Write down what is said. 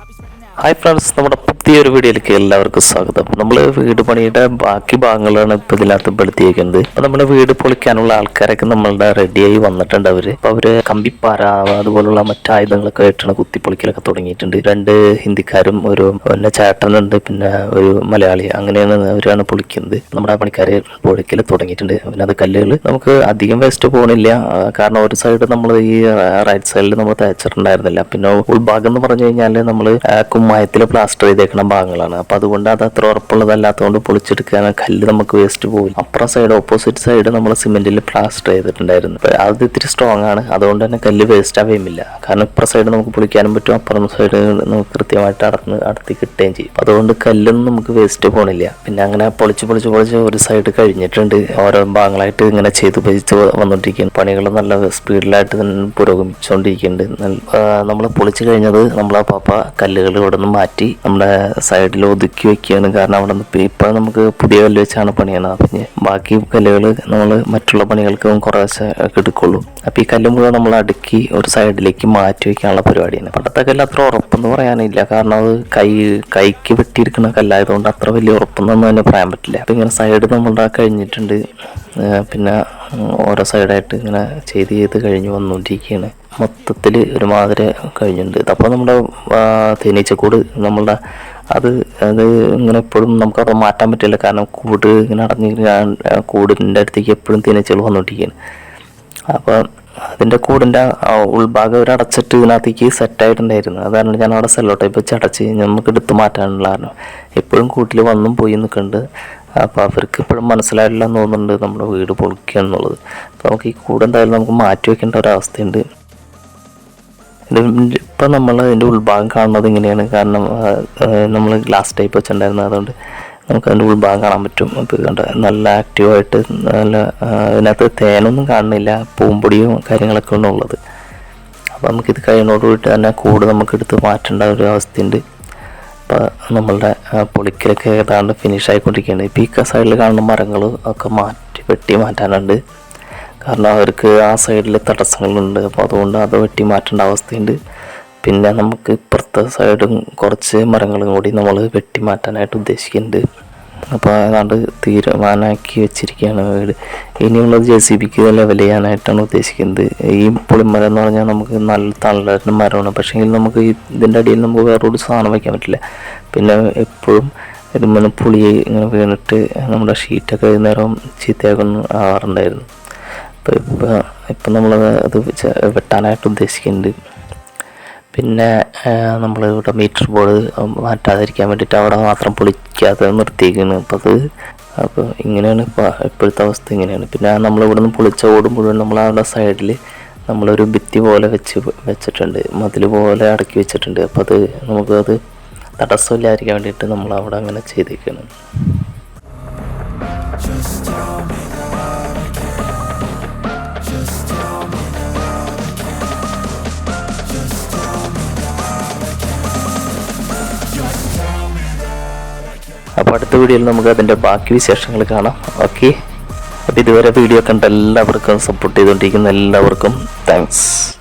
Hi friends നമ്മുടെ പുതിയൊരു വീഡിയോയിലേക്ക് എല്ലാവർക്കും സ്വാഗതം. നമ്മൾ വീട് പണിയുടെ ബാക്കി ഭാഗങ്ങളാണ് ഇപ്പം ഇതിനകത്ത് പെടുത്തിയിരിക്കുന്നത്. അപ്പോൾ നമ്മുടെ വീട് പൊളിക്കാനുള്ള ആൾക്കാരൊക്കെ നമ്മളുടെ റെഡിയായി വന്നിട്ടുണ്ട് അവർ. അപ്പം അവർ കമ്പിപ്പാര അതുപോലുള്ള മറ്റു ആയുധങ്ങളൊക്കെ ആയിട്ടാണ് കുത്തിപ്പൊളിക്കലൊക്കെ തുടങ്ങിയിട്ടുണ്ട്. രണ്ട് ഹിന്ദിക്കാരും ഒരു പിന്നെ ചേട്ടനുണ്ട് പിന്നെ ഒരു മലയാളി. അങ്ങനെയാണ് അവരാണ് പൊളിക്കുന്നത്. നമ്മുടെ പണിക്കാര് പൊളിക്കൽ തുടങ്ങിയിട്ടുണ്ട്. പിന്നെ അത് കല്ലുകൾ നമുക്ക് അധികം വേസ്റ്റ് പോകണില്ല കാരണം ഒരു സൈഡ് നമ്മൾ ഈ റൈറ്റ് സൈഡിൽ നമ്മൾ തേച്ചിട്ടുണ്ടായിരുന്നില്ല. പിന്നെ ഉൾഭാഗം എന്ന് പറഞ്ഞു കഴിഞ്ഞാൽ നമ്മൾ കുമ്മായത്തിൽ പ്ലാസ്റ്റർ ചെയ്തേക്കുന്ന ഭാഗങ്ങളാണ്. അപ്പൊ അതുകൊണ്ട് അത് അത്ര ഉറപ്പുള്ളതല്ലാത്തതുകൊണ്ട് പൊളിച്ചെടുക്കാൻ കല്ല് നമുക്ക് വേസ്റ്റ് പോയി അപ്പുറ സൈഡ് ഓപ്പോസിറ്റ് സൈഡ് നമ്മൾ സിമെന്റിൽ പ്ലാസ്റ്റർ ചെയ്തിട്ടുണ്ടായിരുന്നു. അത് ഇത്തിരി സ്ട്രോങ് ആണ്. അതുകൊണ്ട് തന്നെ കല്ല് വേസ്റ്റ് ആവുകയുമില്ല കാരണം ഇപ്പുറ സൈഡ് നമുക്ക് പൊളിക്കാനും പറ്റും അപ്പുറം സൈഡ് നമുക്ക് കൃത്യമായിട്ട് അടന്ന് അടത്തി കിട്ടുകയും ചെയ്യും. അതുകൊണ്ട് കല്ലൊന്നും നമുക്ക് വേസ്റ്റ് പോകണില്ല പിന്നെ അങ്ങനെ പൊളിച്ച് പൊളിച്ച് പൊളിച്ച് ഒരു സൈഡ് കഴിഞ്ഞിട്ടുണ്ട്. ഓരോ ഭാഗങ്ങളായിട്ട് ഇങ്ങനെ ചെയ്ത് പൊതിച്ച് വന്നോണ്ടിരിക്കുന്നു. പണികൾ നല്ല സ്പീഡിലായിട്ട് തന്നെ പുരോഗമിച്ചുകൊണ്ടിരിക്കുന്നുണ്ട് നമ്മൾ പൊളിച്ച് കഴിഞ്ഞത് നമ്മളെ പാപ്പ കല്ലുകൾ ഇവിടെ നിന്ന് മാറ്റി നമ്മുടെ സൈഡിൽ ഒതുക്കി വെക്കുകയാണ്. കാരണം അവിടെ നിന്ന് ഇപ്പം നമുക്ക് പുതിയ കല്ല് വെച്ചാണ് പണിയണത്. അപ്പം ബാക്കി കല്ലുകൾ നമ്മൾ മറ്റുള്ള പണികൾക്ക് കുറേശ്ശെ എടുക്കുള്ളൂ. അപ്പൊ ഈ കല്ല് മുഴുവൻ നമ്മൾ അടുക്കി ഒരു സൈഡിലേക്ക് മാറ്റി വെക്കാനുള്ള പരിപാടിയാണ്. പണ്ടത്തെ കല്ല് അത്ര ഉറപ്പെന്ന് പറയാനില്ല. കാരണം അത് കൈ കൈക്ക് വെട്ടിയിരിക്കുന്ന കല്ലായതുകൊണ്ട് അത്ര വലിയ ഉറപ്പൊന്നും തന്നെ പറയാൻ പറ്റില്ല. അപ്പം ഇങ്ങനെ സൈഡ് നമ്മളുടെ കഴിഞ്ഞിട്ടുണ്ട്. പിന്നെ ഓരോ സൈഡായിട്ട് ഇങ്ങനെ ചെയ്ത് ചെയ്ത് കഴിഞ്ഞ് വന്നുകൊണ്ടിരിക്കുകയാണ് മൊത്തത്തിൽ ഒരുമാതിരി കഴിഞ്ഞിട്ടുണ്ട്. അപ്പോൾ നമ്മുടെ തേനീച്ചക്കൂട് നമ്മളുടെ അത് അത് ഇങ്ങനെ എപ്പോഴും നമുക്കത് മാറ്റാൻ പറ്റില്ല. കാരണം കൂട് ഇങ്ങനെ അടഞ്ഞ് കൂടിന്റെ അടുത്തേക്ക് എപ്പോഴും തേനീച്ചകൾ വന്നുകൊണ്ടിരിക്കുകയാണ് അപ്പോൾ അതിന്റെ കൂടിന്റെ ഉൾഭാഗം ഒരു അടച്ചിട്ട് ഇതിനകത്തേക്ക് സെറ്റായിട്ടുണ്ടായിരുന്നു അതാണ് ഞാൻ അവിടെ സെല്ലോ ടൈപ്പ് വെച്ച് അടച്ച് നമുക്ക് എടുത്ത് മാറ്റാനുള്ള കാരണം. എപ്പോഴും കൂട്ടിൽ വന്നും പോയി നിൽക്കുന്നുണ്ട് അപ്പോൾ അവർക്ക് ഇപ്പോഴും മനസ്സിലായില്ല എന്ന് തോന്നുന്നുണ്ട് നമ്മുടെ വീട് പൊളിക്കുക എന്നുള്ളത്. അപ്പോൾ നമുക്ക് ഈ കൂടെന്തായാലും നമുക്ക് മാറ്റി വയ്ക്കേണ്ട ഒരവസ്ഥയുണ്ട് ഇപ്പം നമ്മൾ അതിന്റെ ഉൾഭാഗം കാണുന്നത് ഇങ്ങനെയാണ്. കാരണം നമ്മൾ ഗ്ലാസ് ടൈപ്പ് വെച്ചിട്ടുണ്ടായിരുന്നു അതുകൊണ്ട് നമുക്ക് അതിന്റെ ഉൾഭാഗം കാണാൻ പറ്റും. അപ്പോൾ കണ്ട നല്ല ആക്റ്റീവായിട്ട് നല്ല അതിനകത്ത് തേനൊന്നും കാണുന്നില്ല പൂമ്പൊടിയും കാര്യങ്ങളൊക്കെ ആണ് ഉള്ളത്. അപ്പോൾ നമുക്കിത് കഴിയുന്നതോടുകൂടി തന്നെ കൂട് നമുക്ക് എടുത്ത് മാറ്റേണ്ട ഒരു അവസ്ഥയുണ്ട്. അപ്പോൾ നമ്മളുടെ പൊളിക്കലൊക്കെ ഏതാണ്ട് ഫിനിഷ് ആയിക്കൊണ്ടിരിക്കുകയാണ്. ഇപ്പോൾ ഈ സൈഡിൽ കാണുന്ന മരങ്ങൾ ഒക്കെ മാറ്റി വെട്ടി മാറ്റാനുണ്ട്. കാരണം അവർക്ക് ആ സൈഡിൽ തടസ്സങ്ങളുണ്ട്. അപ്പോൾ അതുകൊണ്ട് അത് വെട്ടി മാറ്റേണ്ട അവസ്ഥയുണ്ട്. പിന്നെ നമുക്ക് ഇപ്പുറത്തെ സൈഡും കുറച്ച് മരങ്ങളും കൂടി നമ്മൾ വെട്ടി മാറ്റാനായിട്ട് ഉദ്ദേശിക്കുന്നുണ്ട്. അപ്പോൾ ഏതാണ്ട് തീരുമാനമാക്കി വെച്ചിരിക്കുകയാണ് വീട്. ഇനിയുള്ളത് ജെ സി ബിക്ക് ലെവൽ ചെയ്യാനായിട്ടാണ് ഉദ്ദേശിക്കുന്നത്. ഈ പുളിമരം എന്ന് പറഞ്ഞാൽ നമുക്ക് നല്ല തളരുന്ന മരമാണ്. പക്ഷേ നമുക്ക് ഇതിന്റെ അടിയിൽ നമുക്ക് വേറൊരു സാധനം വയ്ക്കാൻ പറ്റില്ല. പിന്നെ എപ്പോഴും ഇതുപോലെ പുളി ഇങ്ങനെ വീണിട്ട് നമ്മുടെ ഷീറ്റൊക്കെ നേരം ചീത്തയാക്കുന്നു ആവാറുണ്ടായിരുന്നു അപ്പോൾ ഇപ്പോൾ ഇപ്പം നമ്മൾ അത് വെട്ടാനായിട്ട് ഉദ്ദേശിക്കുന്നുണ്ട് പിന്നെ നമ്മൾ ഇവിടെ മീറ്റർ ബോർഡ് മാറ്റാതിരിക്കാൻ വേണ്ടിയിട്ട് അവിടെ മാത്രം പൊളിക്കാതെ നിർത്തിയിരിക്കുന്നു അപ്പോൾ അത് അപ്പോൾ ഇങ്ങനെയാണ് ഇപ്പോൾ ഇപ്പോഴത്തെ അവസ്ഥ ഇങ്ങനെയാണ്. പിന്നെ നമ്മൾ ഇവിടെ നിന്ന് പൊളിച്ച ഓട് മുഴുവൻ നമ്മൾ അവിടെ സൈഡിൽ നമ്മളൊരു ഭിത്തി പോലെ വെച്ച് വെച്ചിട്ടുണ്ട്. മതിൽ പോലെ അടക്കി വെച്ചിട്ടുണ്ട്. അപ്പോൾ അത് നമുക്കത് തടസ്സമില്ലായിരിക്കാൻ വേണ്ടിയിട്ട് നമ്മൾ അവിടെ അങ്ങനെ ചെയ്തിരിക്കണം അടുത്ത വീഡിയോയിൽ നമുക്ക് അതിന്റെ ബാക്കി വിശേഷങ്ങൾ കാണാം. ഓക്കെ അപ്പോൾ ഇതുവരെ വീഡിയോ കണ്ട എല്ലാവർക്കും സപ്പോർട്ട് ചെയ്തുകൊണ്ടിരിക്കുന്ന എല്ലാവർക്കും താങ്ക്സ്